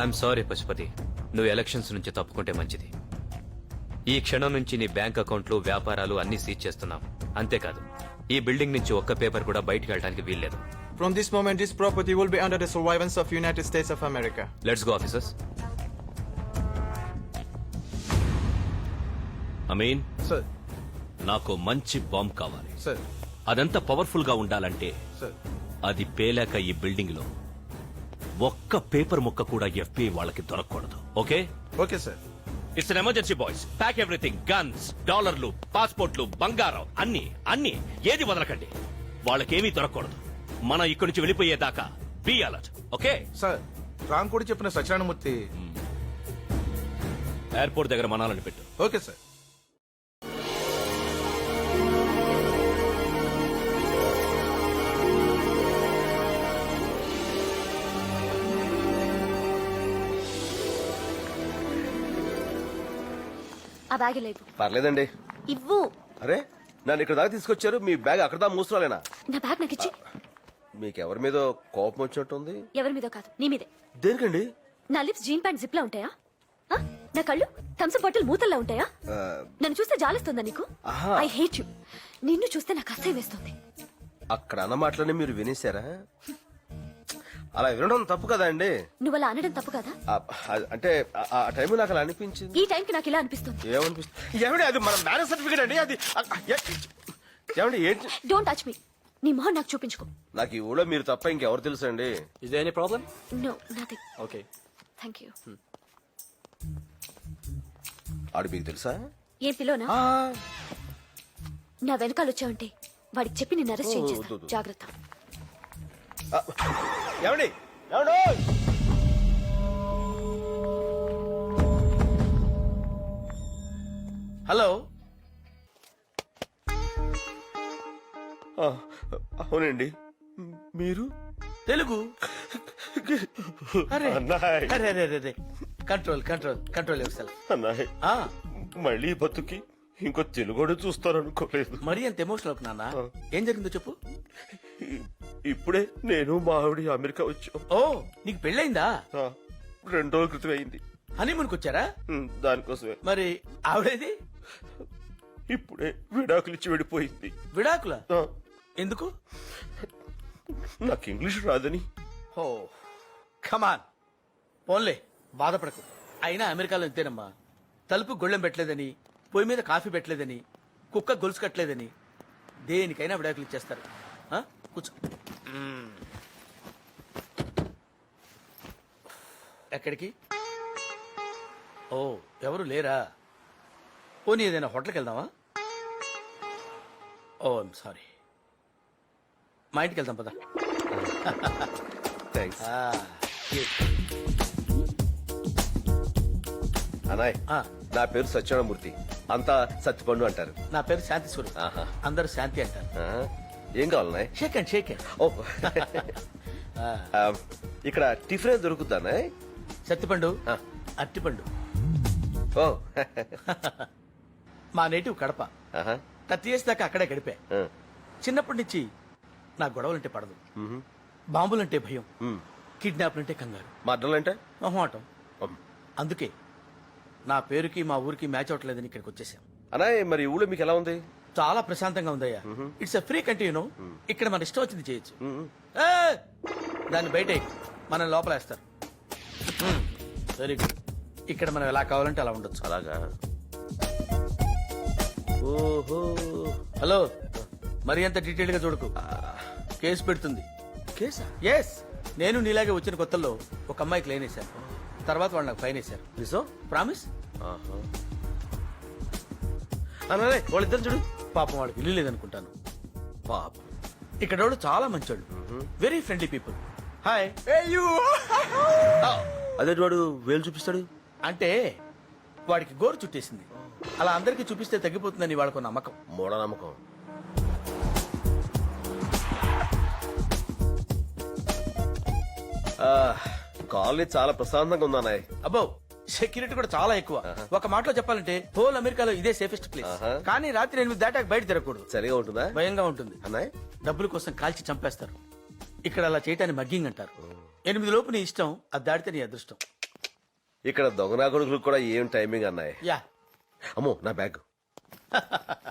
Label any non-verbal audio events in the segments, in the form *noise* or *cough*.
I'm sorry Pashupati. నువ్వు elections నుంచి తప్పుకుంటే మంచిది. ఈ క్షణం నుంచి నీ బ్యాంక్ అకౌంట్లు వ్యాపారాలు అన్ని సీజ్ చేస్తున్నాం. అంతేకాదు ఈ బిల్డింగ్ నుంచి ఒక్క పేపర్ కూడా బయటికి వెళ్ళడానికి వీల్లేదు. From this moment, this property will be under the surveillance of United States of America. Let's go officers Ameen Sir, నాకు మంచి బాంబ్ కావాలి. Sir, అదంతా పవర్ఫుల్గా ఉండాలంటే sir. అది పేలాక ఈ బిల్డింగ్లో ఒక్క పేపర్ ముక్క కూడా ఎఫ్బిఐ వాళ్ళకి దొరకకూడదు. Okay? Okay, sir. It's an emergency boys pack everything guns డాలర్లు పాస్పోర్ట్లు బంగారం అన్ని అన్ని. ఏది వదలకండి. వాళ్ళకేమీ దొరకకూడదు. మనం ఇక్కడి నుంచి వెళ్ళిపోయేదాకా be alert okay? Sir Ram కూడా చెప్పిన సత్యనారాయణమూర్తి. ఎయిర్పోర్ట్ దగ్గర మనాలని పెట్టు. Okay sir. ఆ బ్యాగ్ లేదు. పర్లేదండి. ఇవ్వు. అరే నన్ను ఇక్కడ దాకా తీసుకొచ్చారు. మీ బ్యాగ్ అక్కడ దాకా మూసుకోలేనా నా బ్యాగ్ నాకు ఇచ్చి. మీకు ఎవరి మీద కోపం వచ్చినట్టుంది? ఎవరి మీదో కాదు నీ మీదే. దేనికండి? నా లిప్స్ జీన్ ప్యాంట్ జిప్ లా ఉంటాయా? ఆ? నా కళ్ళు థమ్స్అప్ బాటిల్ మూతల్లా ఉంటాయా? నన్ను చూస్తే జాలిస్తుందా నీకు? ఆహా. ఐ హేట్ యు నిన్ను చూస్తే నాకు అసహ్యం వేస్తుంది. అక్కడ అన్న మాటలని మీరు వినేశారా? అలా వినడం తప్పు కదా అండి? నువ్వు అలా అనడం తప్పు కదా? ఆ, ఆ- అంటే ఆ- ఆ టైం నాకు అలా అనిపించింది. ఈ టైంకి నాకు ఇలా అనిపిస్తుంది. ఏమనిపిస్తుంది? ఏమండి అది మన మ్యారేజ్ సర్టిఫికేట్ అండి అది. ఆ, ఆ, ఏ- ఏమండి ఏంటి? డోంట్ టచ్ మీ నీ మొహం నాకు చూపించుకో. నాకు ఈ ఊళ్ళో మీరు తప్ప ఇంకెవరు తెలుసు అండి is any problem no nothing okay thank you ఆడు మీకు తెలుసా? ఏం పిలోనా ఆ, నా వెనకాల వచ్చావంటే వాడికి చెప్పి నిన్ను అరెస్ట్ చేయించేస్తా. వద్దు. జాగ్రత్త. ఏమండి? ఏమండి? హలో? అవునండి. మీరు? తెలుగు? అరే అన్నాయ్. అరే అరే అరే, అరే. కంట్రోల్ కంట్రోల్ కంట్రోల్ మళ్ళీ బతుకి ఇంకో తెలుగుడు చూస్తారనుకోలేదు. మరీ అంత ఎమోషనల్ అవుతున్నా నాన్న ఏం జరిగిందో చెప్పు. ఇప్పుడే నేను మా ఆవిడ అమెరికా వచ్చాం. ఓ నీకు పెళ్ళైందా? ఆ, రెండు రోజుల క్రితం అయింది. హనీమూన్కి వచ్చారా? ఉమ్, దానికోసమే. మరి ఆవిడేది? ఇప్పుడే విడాకులు ఇచ్చి వెళ్ళిపోయింది. విడాకుల? ఆ, ఎందుకు? నాకు ఇంగ్లీష్ రాదని. ఓ కమాన్ పోన్లే బాధపడకు. అయినా అమెరికాలో ఇంతేనమ్మా. తలుపు గొళ్ళెం పెట్టలేదని పొయ్యి మీద కాఫీ పెట్టలేదని కుక్క గొలుసు కట్టలేదని దేనికైనా విడాకులు ఇచ్చేస్తారు. ఆ? కూర్చో. ఎక్కడికి? ఓ ఎవరు లేరా? పోనీ ఏదైనా హోటల్కి వెళ్దామా? Oh I'm sorry. మా ఇంటికి వెళ్దాం పదా. థ్యాంక్స్ అనాయ్ నా పేరు సత్యనారాయణమూర్తి. అంతా సత్యపండు అంటారు. నా పేరు శాంతి స్వరూప్. అందరూ శాంతి అంటారు. ఏం కావాలన్నాయ్? షేక్ అండ్ షేక్ ఓ ఇక్కడ టిఫిన్ ఏం దొరుకుతానా సత్తిపండు ఆ. అట్టిపండు ఓ. *laughs* మా నేటివ్ కడప. థర్టీ ఇయర్స్ దాకా అక్కడే గడిపా. చిన్నప్పటి నుంచి నా గొడవలంటే పడదు. బాంబులంటే భయం. కిడ్నాప్లంటే కంగారు. మా అడ్డలంటే మొహమాటం. అందుకే నా పేరుకి మా ఊరికి మ్యాచ్ అవ్వట్లేదని ఇక్కడికి వచ్చేసాం. అనాయ్ మరి ఊళ్ళో మీకు ఎలా ఉంది? చాలా ప్రశాంతంగా ఉందయ్యా. ఇట్స్ అ ఫ్రీ కంట్రీ ఇక్కడ మన ఇష్టం వచ్చింది చేయొచ్చు! దాన్ని బయట మనం లోపలేస్తారు వెరీ గుడ్ ఇక్కడ మనం ఎలా కావాలంటే అలా ఉండొచ్చు. అలాగా. ఓహో. హలో మరి అంత డీటెయిల్గా చూడకు. కేసు పెడుతుంది. కేసా ఎస్ నేను నీలాగే వచ్చిన కొత్తల్లో ఒక అమ్మాయికి లైన్ వేశాను. తర్వాత వాళ్ళు నాకు ఫైన్ వేశారు. నిజం ప్రామిస్ ఆహా. అనాయ్ వాళ్ళిద్దరు చూడు. పాపం వాడికి ఇల్లు లేదనుకుంటాను. పాప. ఇక్కడ వాళ్ళు చాలా మంచోళ్ళు వెరీ ఫ్రెండ్లీ పీపుల్ హాయ్ అదే వాడు వేలు చూపిస్తాడు? అంటే వాడికి గోరు చుట్టేసింది. అలా అందరికీ చూపిస్తే తగ్గిపోతుందని వాళ్ళకు నమ్మకం. మూఢనమ్మకం ఆ, కాలనీ చాలా ప్రశాంతంగా ఉంది అన్నయ్య అబ్బో సెక్యూరిటీ కూడా చాలా ఎక్కువ. ఒక మాటలో చెప్పాలంటే హోల్ అమెరికాలో ఇదే సేఫెస్ట్ ప్లేస్. కానీ రాత్రి ఎనిమిది దాటాక బయట తిరగకూడదు. సరిగా ఉంటుందా? భయంగా ఉంటుంది. అన్నయ్య? డబ్బుల కోసం కాల్చి చంపేస్తారు. ఇక్కడ అలా చేయటాన్ని మగ్గింగ్ అంటారు. ఎనిమిది లోపు నీ ఇష్టం అది దాడితే నీ అదృష్టం. ఇక్కడ దొంగనా కొడుకులకు కూడా ఏం టైమింగ్ అన్నాయి యా. అమ్మో నా బ్యాగ్ *laughs*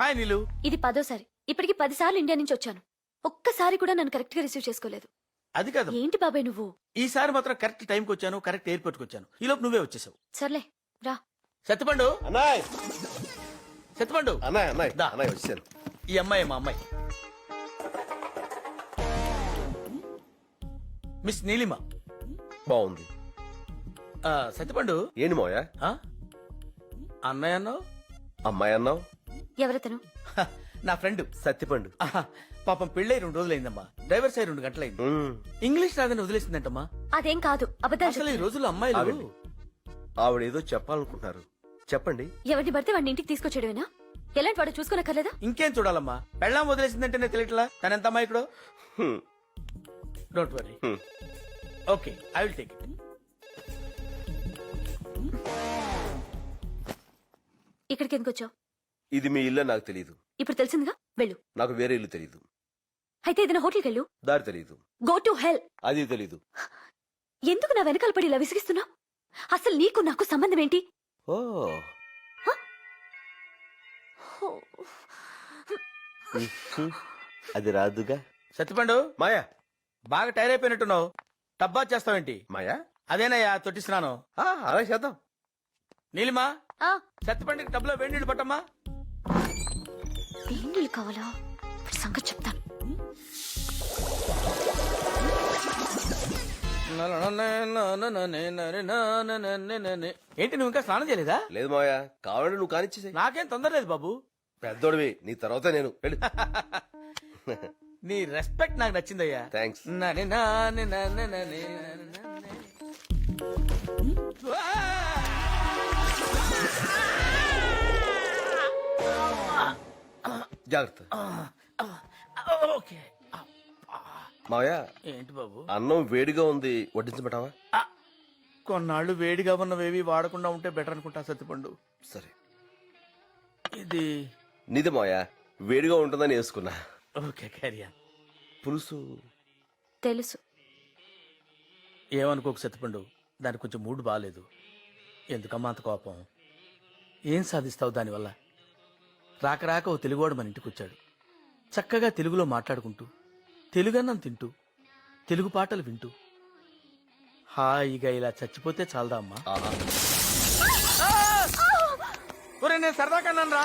హాయ్ నీలు. ఇది పదోసారి. ఇప్పటికి పదిసార్లు ఇండియా నుంచి వచ్చాను. ఒక్కసారి కూడా నన్ను కరెక్ట్గా రిసీవ్ చేసుకోలేదు. అది కాదు. ఏంటి బాబాయ్ నువ్వు? ఈసారి మాత్రం కరెక్ట్ టైంకి వచ్చాను కరెక్ట్ ఎయిర్పోర్ట్కి వచ్చాను. ఈ లోపు నువ్వే వచ్చేసావు. సర్లే రా. సత్యపండు? అన్నాయ్ సత్యపండు? అన్నాయ్ అన్నాయ్ దా. అన్నాయ్ వచ్చాను ఈ అమ్మాయి మా అమ్మాయి. మిస్ నీలిమ. బాగుంది. ఆ, సత్యపండు? ఏంటి మోయా ఆ? అన్నయ్య అన్నావు? అమ్మాయి అన్నావు? ఎవరతను? హ, నా ఫ్రెండ్. సత్తిపండు పాపం పెళ్ళై రెండు రోజులైందమ్మా. డ్రైవర్ సైడ్ రెండు గంటలైంది. ఇంగ్లీష్ రాదని వదిలేసిందంటమ్మా. అదేం కాదు అబద్ధాలు అసలు ఈ చెప్తున్నావు. రోజుల్లో అమ్మాయిలు ఆగండి. ఆవిడేదో చెప్పాలనుకుంటున్నారు. చెప్పండి. ఎవరిని పడితే వాడిని ఇంటికి తీసుకొచ్చేయడమేనా? ఎలాంటి వాడు చూసుకోనక్కర్లేదా? ఇంకేం చూడాలమ్మా? పెళ్ళాం వదిలేసిందంటేనే తెలియట్లా? తన ఎంత అమ్మాయికుడు హ్మ్. Don't worry. Okay I will take it ఇక్కడికి ఎందుకు వచ్చావు ఇది మీ ఇల్లు నాకు తెలియదు ఇప్పుడు తెలిసిందిగా? వెళ్ళు. నాకు వేరే ఇల్లు తెలియదు అయితే ఏదైనా హోటల్కి వెళ్ళు దారి తెలియదు గో టు హెల్ అది తెలీదు. ఎందుకు నా వెనకాల పడి ఇలా విసిగిస్తున్నావు? అసలు నీకు నాకు సంబంధం ఏంటి? ఓ. అది రాదుగా. సత్యపండు మాయా బాగా టైర్ అయిపోయినట్టున్నావు. టబ్బా చేస్తావేంటి మాయా? అదేనయ్యా తొట్టిస్తున్నాను ఆ, అలా చేద్దాం. నీలిమా ఆ. సత్యపండుకి టబ్లో వేడి నీళ్ళు పట్టమ్మా. వేణీళ్ళు కావాలా? వాడి సంగతి చెప్తాను. ఏంటి నువ్వు ఇంకా స్నానం చేయలేదా? లేదు మాయా కావాలంటే నువ్వు కానిచ్చేసే నాకేం తొందర లేదు బాబు. పెద్దోడివి నీ తర్వాత నేను. వెళ్ళు. *laughs* నీ రెస్పెక్ట్ నాకు నచ్చిందయ్యా. థ్యాంక్స్ నని నాని నని నని నని నని. జాగ్రత్త. ఓకే. మావయ్య ఏంటి బాబు? అన్నం వేడిగా ఉంది వడ్డించబెట్టావా కొన్నాళ్ళు వేడిగా ఉన్నవేవి వాడకుండా ఉంటే బెటర్ అనుకుంటా సత్తిపండు. సరే. ఇది నిజం మావయ్య వేడిగా ఉంటుందని వేసుకున్నా. ఓకే క్యారియా పులుసు? తెలుసు. ఏమనుకోకు సత్తిపండు దానికి కొంచెం మూడ్ బాగాలేదు ఎందుకమ్మా అంత కోపం? ఏం సాధిస్తావు దానివల్ల? రాక రాక ఓ తెలుగువాడు మన ఇంటికి వచ్చాడు చక్కగా తెలుగులో మాట్లాడుకుంటూ తెలుగన్నం తింటూ తెలుగు పాటలు వింటూ. హాయిగా ఇలా చచ్చిపోతే చాలదా అమ్మా? నేను సరదా కన్నాను రా